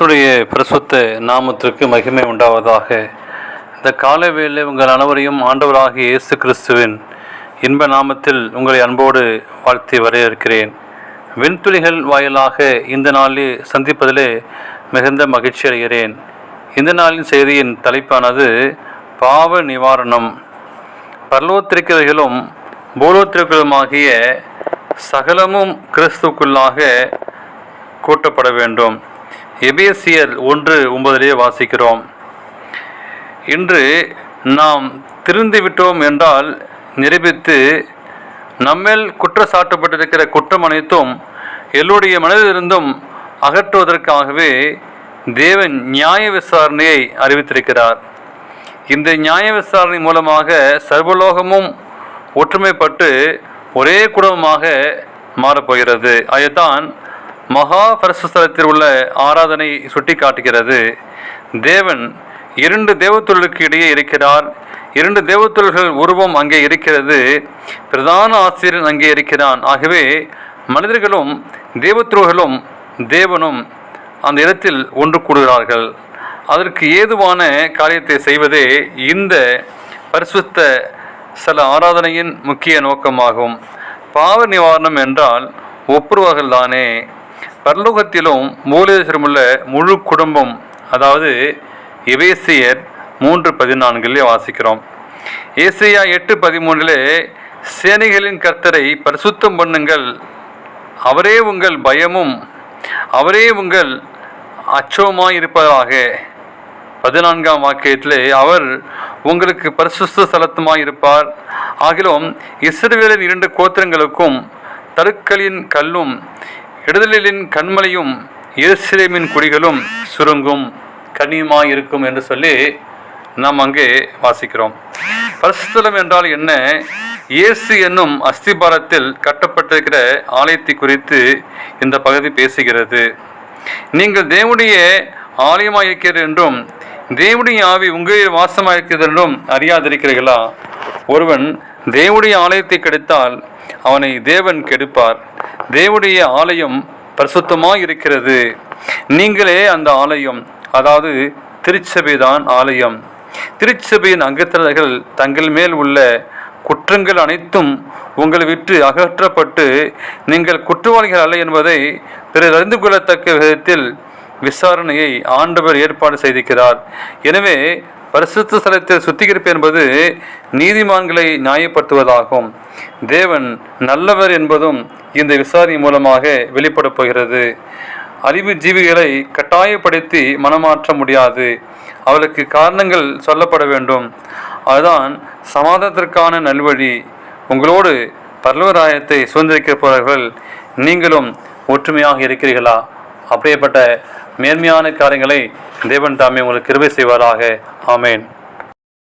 கர்த்துடைய பிரசுத்த நாமத்திற்கு மகிமை உண்டாவதாக. இந்த காலை வேலை உங்கள் அனைவரையும் ஆண்டவராகிய இயேசு கிறிஸ்துவின் இன்ப நாமத்தில் உங்களை அன்போடு வாழ்த்தி வரையறுக்கிறேன் விண்துளிகள் வாயிலாக இந்த நாளில் சந்திப்பதிலே மிகுந்த மகிழ்ச்சி அடைகிறேன். இந்த நாளின் செய்தியின் தலைப்பானது பாவ நிவாரணம். பரலோத்திருக்கிறவைகளும் பூலோத்திருக்கிறதுமாகிய சகலமும் கிறிஸ்துக்குள்ளாக கூட்டப்பட வேண்டும். எபேசியல் ஒன்று ஒன்பதிலே வாசிக்கிறோம். இன்று நாம் திருந்து விட்டோம் என்றால் நிரூபித்து நம்மேல் குற்றச்சாட்டப்பட்டிருக்கிற குற்றம் அனைத்தும் எல்லோருடைய மனதிலிருந்தும் அகற்றுவதற்காகவே தேவன் நியாய விசாரணையை அறிவித்திருக்கிறார். இந்த நியாய விசாரணை மூலமாக சர்வலோகமும் ஒற்றுமைப்பட்டு ஒரே குடும்பமாக மாறப்போகிறது. அதைத்தான் மகா பரிசுத்தலத்தில் உள்ள ஆராதனை சுட்டி காட்டுகிறது தேவன் இரண்டு தேவத்தொழிலுக்கு இடையே இருக்கிறார். இரண்டு தேவத்தொழில்கள் உருவம் அங்கே இருக்கிறது. பிரதான ஆசிரியன் அங்கே இருக்கிறான். ஆகவே மனிதர்களும் தேவத்துறர்களும் தேவனும் அந்த இடத்தில் ஒன்று கூடுகிறார்கள். அதற்கு ஏதுவான காரியத்தை செய்வதே இந்த பரிசுத்த சில ஆராதனையின் முக்கிய நோக்கமாகும். பாவ நிவாரணம் என்றால் ஒப்புருவார்கள் தானே. பரலோகத்திலும் மூலேஸ்வரமுள்ள முழு குடும்பம் அதாவது எவேசியர் மூன்று பதினான்கிலே வாசிக்கிறோம். ஏசியா எட்டு பதிமூன்றிலே சேனைகளின் கர்த்தரை பரிசுத்தம் பண்ணுங்கள் அவரே உங்கள் பயமும் அவரே உங்கள் அச்சமாய் இருப்பதாக பதினான்காம் வாக்கியத்திலே அவர் உங்களுக்கு பரிசுத்த ஸ்தலத்துமாய் இருப்பார் ஆகிலும் இஸ்ரவேலின் இரண்டு கோத்திரங்களுக்கும் தருக்களின் கல்லும் இடதலின் கண்மலையும் எருசலேமின் குடிகளும் சுருங்கும் கனியுமாய் இருக்கும் என்று சொல்லி நாம் அங்கே வாசிக்கிறோம். பரிசுத்தலம் என்றால் என்ன? இயேசு என்னும் அஸ்திபாரத்தில் கட்டப்பட்டிருக்கிற ஆலயத்தை குறித்து இந்த பகுதி பேசுகிறது. நீங்கள் தேவனுடைய ஆலயமாக இருக்கிறது என்றும் தேவனுடைய ஆவி உங்களில் வாசமாக இருக்கிறது என்றும் அறியாதிருக்கிறீர்களா? ஒருவன் தேவனுடைய ஆலயத்தை கெடுத்தால் அவனை தேவன் கெடுப்பார். தேவனுடைய ஆலயம் பரிசுத்தமாக இருக்கிறது நீங்களே அந்த ஆலயம் அதாவது திருச்சபைதான் ஆலயம். திருச்சபையின் அங்கத்தினர்கள் தங்கள் மேல் உள்ள குற்றங்கள் அனைத்தும் உங்களை விட்டு அகற்றப்பட்டு நீங்கள் குற்றவாளிகள் அல்ல என்பதை பிறர் அறிந்து கொள்ளத்தக்க விதத்தில் விசாரணையை ஆண்டவர் ஏற்பாடு செய்திருக்கிறார். எனவே பரிசுத்த ஸ்தலத்தில் சுத்திகரிப்பு என்பது நீதிமான்களை நியாயப்படுத்துவதாகும். தேவன் நல்லவர் என்பதும் இந்த விசாரணை மூலமாக வெளிப்பட போகிறது. அறிவு ஜீவிகளை கட்டாயப்படுத்தி மனமாற்ற முடியாது. அவளுக்கு காரணங்கள் சொல்லப்பட வேண்டும். அதுதான் சமாதானத்திற்கான நல்வழி. உங்களோடு பர்லவராயத்தை சுதந்திரிக்க போறவர்கள் நீங்களும் ஒற்றுமையாக இருக்கிறீர்களா? அப்படியேப்பட்ட மேன்மையான காரியங்களை தேவன் தாமே உங்களுக்கு கிருபை செய்வாராக. ஆமேன்.